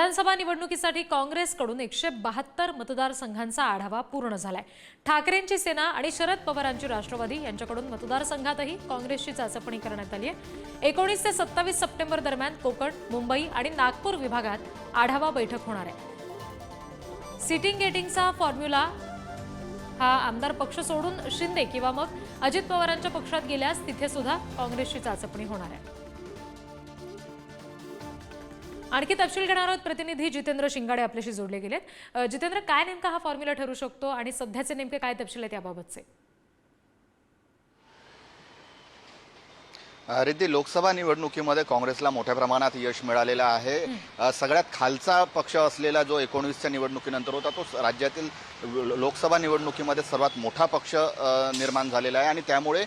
विधानसभा निवडणुकीसाठी काँग्रेसकडून एकशे बहात्तर मतदारसंघांचा आढावा पूर्ण झालाय. ठाकरेंची सेना आणि शरद पवारांची राष्ट्रवादी यांच्याकडून मतदारसंघातही काँग्रेसची चाचपणी करण्यात आली आहे. एकोणीस ते सत्तावीस सप्टेंबर दरम्यान कोकण मुंबई आणि नागपूर विभागात आढावा बैठक होणार आहे. सिटिंग गेटिंगचा फॉर्म्युला हा आमदार पक्ष सोडून शिंदे किंवा मग अजित पवारांच्या पक्षात गेल्यास तिथे सुद्धा काँग्रेसची चाचपणी होणार आहे. आणखी तपशील घेणार आहोत. प्रतिनिधी जितेंद्र शिंगाडे आपल्याशी जोडले गेलेत. जितेंद्र काय नेमका हा फॉर्म्युला ठरू शकतो आणि सध्याचे नेमके काय तपशील आहेत याबाबतचे? रिद्धी लोकसभा निवडणुकीमध्ये काँग्रेसला मोठ्या प्रमाणात यश मिळालेलं आहे. सगळ्यात खालचा पक्ष असलेला जो एकोणीसच्या निवडणुकीनंतर होता तो राज्यातील लोकसभा निवडणुकीमध्ये सर्वात मोठा पक्ष निर्माण झालेला आहे आणि त्यामुळे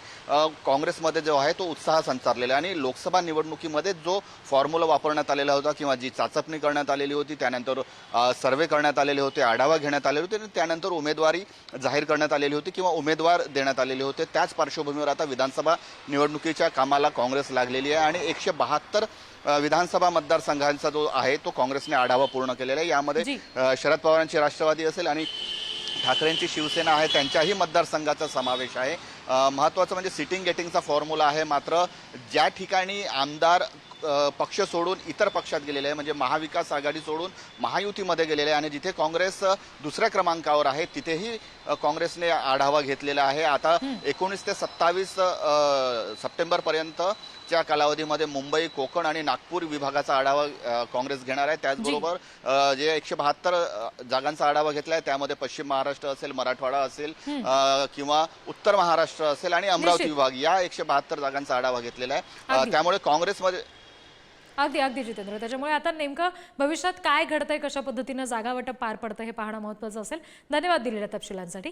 काँग्रेसमध्ये जो आहे तो उत्साह संचारलेला आहे. आणि लोकसभा निवडणुकीमध्ये जो फॉर्म्युला वापरण्यात आलेला होता किंवा जी चाचपणी करण्यात आलेली होती त्यानंतर सर्वे करण्यात आलेले होते आढावा घेण्यात आलेले होते आणि त्यानंतर उमेदवारी जाहीर करण्यात आलेली होती किंवा उमेदवार देण्यात आलेले होते. त्याच पार्श्वभूमीवर आता विधानसभा निवडणुकीच्या कामाला काँग्रेस लागलेली आहे आणि एकशे बहात्तर विधानसभा मतदारसंघांचा जो आहे तो काँग्रेसने आढावा पूर्ण केलेला आहे. यामध्ये शरद पवारांची राष्ट्रवादी असेल आणि ठाकरेंची शिवसेना आहे त्यांच्याही मतदारसंघाचा समावेश आहे. महत्त्वाचं म्हणजे सिटिंग गेटिंगचा फॉर्म्युला आहे मात्र ज्या ठिकाणी आमदार पक्ष सोडून इतर पक्षात गेलेले आहे. म्हणजे महाविकास आघाडी सोडून महायुतीमध्ये गेलेले आहे. आणि जिथे काँग्रेस दुसऱ्या क्रमांकावर आहे तिथेही काँग्रेसने आढावा घेतलेला आहे. आता एकोणीस ते सत्तावीस सप्टेंबरपर्यंतच्या कालावधीमध्ये मुंबई कोकण आणि नागपूर विभागाचा आढावा काँग्रेस घेणार आहे. त्याचबरोबर जे. एकशे बहात्तर जागांचा आढावा घेतला आहे त्यामध्ये पश्चिम महाराष्ट्र असेल मराठवाडा असेल किंवा उत्तर महाराष्ट्र असेल आणि अमरावती. विभाग या एकशे बहात्तर जागांचा आढावा घेतलेला आहे. त्यामुळे काँग्रेसमध्ये अगदी अगदी जितेंद्र. त्याच्यामुळे आता नेमकं भविष्यात काय घडतंय कशा पद्धतीनं जागा वाटप पार पडतं हे पाहणं महत्वाचं असेल. धन्यवाद दिलेल्या तपशिलांसाठी.